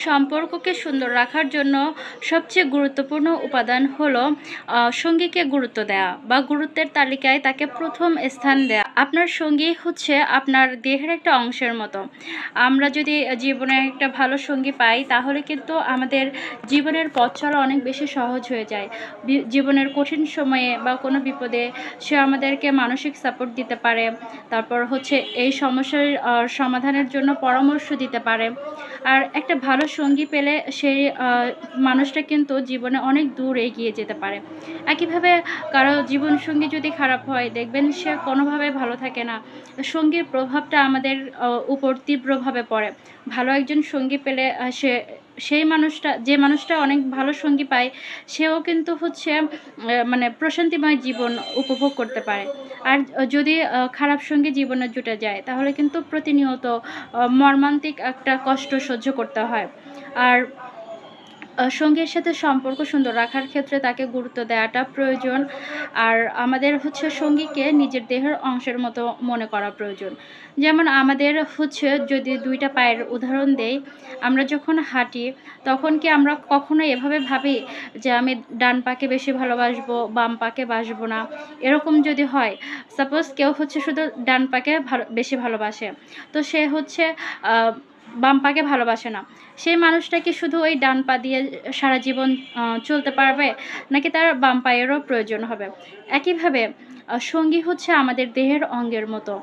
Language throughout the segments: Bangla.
সম্পর্ককে সুন্দর রাখার জন্য সবচেয়ে গুরুত্বপূর্ণ উপাদান হলো সঙ্গীকে গুরুত্ব দেওয়া বা গুরুত্বের তালিকায় তাকে প্রথম স্থান দেওয়া আপনার সঙ্গী হচ্ছে আপনার দেহের একটা অংশের মতো। আমরা যদি জীবনে একটা ভালো সঙ্গী পাই, তাহলে কিন্তু আমাদের জীবনের পথ চলা অনেক বেশি সহজ হয়ে যায়। জীবনের কঠিন সময়ে বা কোনো বিপদে সে আমাদেরকে মানসিক সাপোর্ট দিতে পারে। তারপর হচ্ছে এই সমস্যার সমাধানের জন্য পরামর্শ দিতে পারে। আর একটা ভালো সঙ্গী পেলে সেই মানুষটা কিন্তু জীবনে অনেক দূর এগিয়ে যেতে পারে। একইভাবে কারও জীবনসঙ্গী যদি খারাপ হয়, দেখবেন সে কোনোভাবে ভালো থাকে না। সঙ্গীর প্রভাবটা আমাদের উপর তীব্রভাবে পড়ে। ভালো একজন সঙ্গী পেলে সে, সেই মানুষটা, যে মানুষটা অনেক ভালো সঙ্গী পায়, সেও কিন্তু হচ্ছে মানে প্রশান্তিময় জীবন উপভোগ করতে পারে। আর যদি খারাপ সঙ্গী জীবনে জুটে যায়, তাহলে কিন্তু প্রতিনিয়ত মর্মান্তিক একটা কষ্ট সহ্য করতে হয়। আর সঙ্গীর সাথে সম্পর্ক সুন্দর রাখার ক্ষেত্রে তাকে গুরুত্ব দেওয়াটা প্রয়োজন। আর আমাদের হচ্ছে সঙ্গীকে নিজের দেহের অংশের মতো মনে করা প্রয়োজন। যেমন আমাদের হচ্ছে যদি দুইটা পায়ের উদাহরণ দেই, আমরা যখন হাঁটি, তখন কি আমরা কখনো এভাবে ভাবি যে আমি ডান পাকে বেশি ভালোবাসবো, বাম পাকে বাসবো না? এরকম যদি হয় সাপোজ কেউ হচ্ছে শুধু ডান পাকে বেশি ভালোবাসে। তো সে হচ্ছে বাম পাকে ভালোবাসে না। সেই মানুষটা কি শুধু ওই ডান পা দিয়ে সারা জীবন চলতে পারবে, নাকি তার বাম পায়েরও প্রয়োজন হবে? একইভাবে সঙ্গী হচ্ছে আমাদের দেহের অঙ্গের মতো।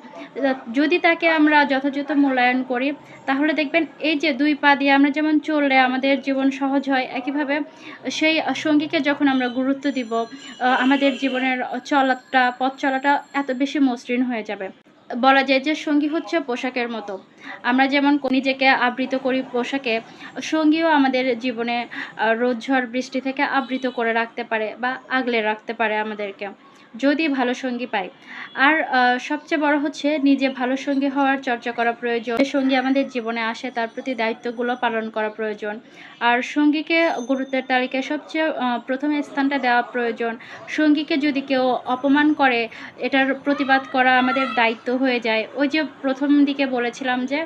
যদি তাকে আমরা যথাযথ মূল্যায়ন করি, তাহলে দেখবেন এই যে দুই পা দিয়ে আমরা যেমন চললে আমাদের জীবন সহজ হয়, একইভাবে সেই সঙ্গীকে যখন আমরা গুরুত্ব দিব আমাদের জীবনের চলাটা, পথ চলাটা এত বেশি মসৃণ হয়ে যাবে। বলা যায় যে সঙ্গী হচ্ছে পোশাকের মতো। আমরা যেমন নিজেকে আবৃত করি পোশাকে, সঙ্গীও আমাদের জীবনে রোদ ঝড় বৃষ্টি থেকে আবৃত করে রাখতে পারে বা আগলে রাখতে পারে আমাদেরকে। যদি ভালো সঙ্গী পাই। আর সবচেয়ে বড় হচ্ছে নিজে ভালো সঙ্গী হওয়ার চর্চা করা প্রয়োজন। সঙ্গী আমাদের জীবনে আসে তার প্রতি দায়িত্বগুলো পালন করা প্রয়োজন। আর সঙ্গীকে গুরুত্বের তালিকায় সবচেয়ে প্রথম স্থানটা দেওয়া প্রয়োজন। সঙ্গীকে যদি কেউ অপমান করে, এটার প্রতিবাদ করা আমাদের দায়িত্ব হয়ে যায়। ওই যে প্রথম দিকে বলেছিলাম যে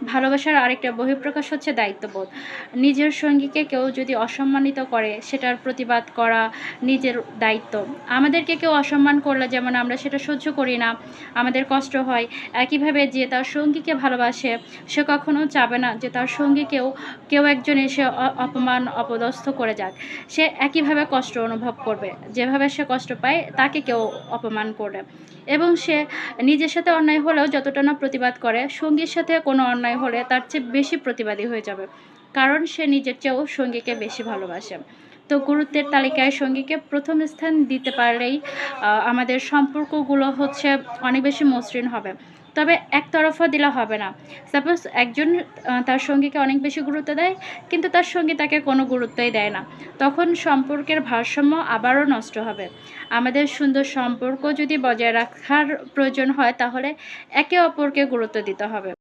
ভালোবাসার আরেকটা বহিঃপ্রকাশ হচ্ছে দায়িত্ববোধ। নিজের সঙ্গীকে কেউ যদি অসম্মানিত করে, সেটার প্রতিবাদ করা নিজের দায়িত্ব। আমাদেরকে কেউ অসম্মান করলে যেমন আমরা সেটা সহ্য করি না, আমাদের কষ্ট হয়, একইভাবে যে তার সঙ্গীকে ভালোবাসে, সে কখনো চাবে না যে তার সঙ্গীকেও কেউ একজন এসে অপমান, অপদস্থ করে যাক। সে একইভাবে কষ্ট অনুভব করবে। যেভাবে সে কষ্ট পায়, তাকে কেউ অপমান করে এবং সে নিজের সাথে অন্যায় হলেও যতটা না প্রতিবাদ করে, সঙ্গীর সাথে কোনো অন্যায় হলে তার চেয়ে বেশি প্রতিবাদী হয়ে যাবে, কারণ সে নিজের চেয়েও সঙ্গীকে বেশি ভালোবাসে। তো গুরুত্বের তালিকায় সঙ্গীকে প্রথম স্থান দিতে পারলেই আমাদের সম্পর্কগুলো হচ্ছে অনেক বেশি মসৃণ হবে। তবে একতরফা দিলে হবে না। সাপোজ একজন তার সঙ্গীকে অনেক বেশি গুরুত্ব দেয়, কিন্তু তার সঙ্গী তাকে কোনো গুরুত্বই দেয় না। তখন সম্পর্কের ভারসাম্য আবারও নষ্ট হবে। আমাদের সুন্দর সম্পর্ক যদি বজায় রাখার প্রয়োজন হয়, তাহলে একে অপরকে গুরুত্ব দিতে হবে।